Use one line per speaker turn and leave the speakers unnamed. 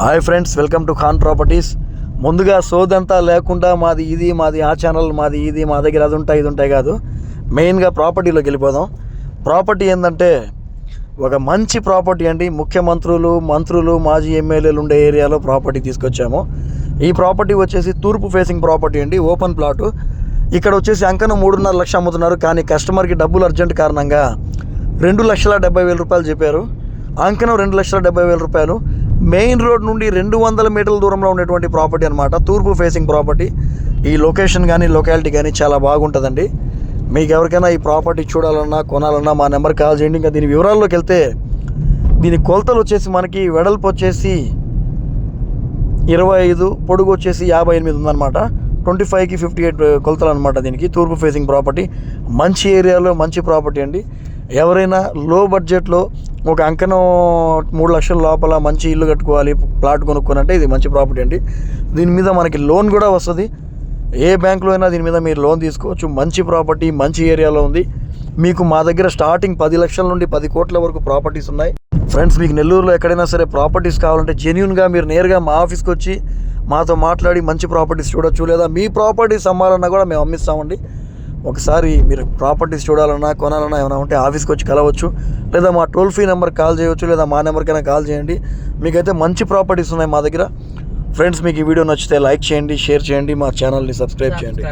Hi friends welcome to Khan properties. ముందుగా సోదంతా లేకుండా మాది ఇది మాది ఆ ఛానల్ మాది ఇది మా దగ్గర అది ఉంటాయి ఇది ఉంటాయి కాదు. మెయిన్గా ప్రాపర్టీలోకి వెళ్ళిపోదాం. ప్రాపర్టీ ఏంటంటే ఒక మంచి ప్రాపర్టీ అండి. ముఖ్యమంత్రులు మంత్రులు మాజీ ఎమ్మెల్యేలు ఉండే ఏరియాలో ప్రాపర్టీ తీసుకొచ్చాము. ఈ ప్రాపర్టీ వచ్చేసి తూర్పు ఫేసింగ్ ప్రాపర్టీ అండి ఓపెన్ ప్లాటు. ఇక్కడ వచ్చేసి అంకను మూడున్నర లక్ష అమ్ముతున్నారు కానీ కస్టమర్కి డబ్బులు అర్జెంట్ కారణంగా రెండు లక్షల డెబ్బై వేల రూపాయలు చెప్పారు. అంకనం రెండు లక్షల డెబ్బై వేల రూపాయలు. మెయిన్ రోడ్ నుండి రెండు వందల మీటర్ల దూరంలో ఉండేటువంటి ప్రాపర్టీ అనమాట తూర్పు ఫేసింగ్ ప్రాపర్టీ ఈ లొకేషన్ కానీ లొకాలిటీ కానీ చాలా బాగుంటుందండి. మీకు ఎవరికైనా ఈ ప్రాపర్టీ చూడాలన్నా కొనాలన్నా మా నెంబర్ కాల్ చేయండి. ఇంకా దీని వివరాల్లోకి వెళ్తే దీని కొలతలు వచ్చేసి మనకి వెడల్పు వచ్చేసి ఇరవై ఐదు పొడుగు వచ్చేసి యాభై ఎనిమిది ఉందన్నమాట. ట్వంటీ ఫైవ్కి ఫిఫ్టీ ఎయిట్ కొలతలు అనమాట దీనికి తూర్పు ఫేసింగ్ ప్రాపర్టీ మంచి ఏరియాలో మంచి ప్రాపర్టీ అండి. ఎవరైనా లో బడ్జెట్లో ఒక అంకనం మూడు లక్షల లోపల మంచి ఇల్లు కట్టుకోవాలి ప్లాట్ కొనుక్కోనంటే ఇది మంచి ప్రాపర్టీ అండి. దీని మీద మనకి లోన్ కూడా వస్తుంది. ఏ బ్యాంకులో అయినా దీని మీద మీరు లోన్ తీసుకోవచ్చు. మంచి ప్రాపర్టీ మంచి ఏరియాలో ఉంది. మీకు మా దగ్గర స్టార్టింగ్ పది లక్షల నుండి పది కోట్ల వరకు ప్రాపర్టీస్ ఉన్నాయి. ఫ్రెండ్స్ మీకు నెల్లూరులో ఎక్కడైనా సరే ప్రాపర్టీస్ కావాలంటే జెన్యున్గా మీరు నేరుగా మా ఆఫీస్కి వచ్చి మాతో మాట్లాడి మంచి ప్రాపర్టీస్ చూడొచ్చు. లేదా మీ ప్రాపర్టీస్ అమ్మాలన్నా కూడా మేము అమ్మిస్తామండి. ఒకసారి మీరు ప్రాపర్టీస్ చూడాలన్నా కొనాలన్నా ఏమైనా ఉంటే ఆఫీస్కి వచ్చి కలవచ్చు. లేదా మా టోల్ ఫ్రీ నెంబర్ కాల్ చేయవచ్చు లేదా మా నెంబర్కైనా కాల్ చేయండి. మీకైతే మంచి ప్రాపర్టీస్ ఉన్నాయి మా దగ్గర. ఫ్రెండ్స్ మీకు ఈ వీడియో నచ్చితే లైక్ చేయండి షేర్ చేయండి మా ఛానల్ని సబ్స్క్రైబ్ చేయండి.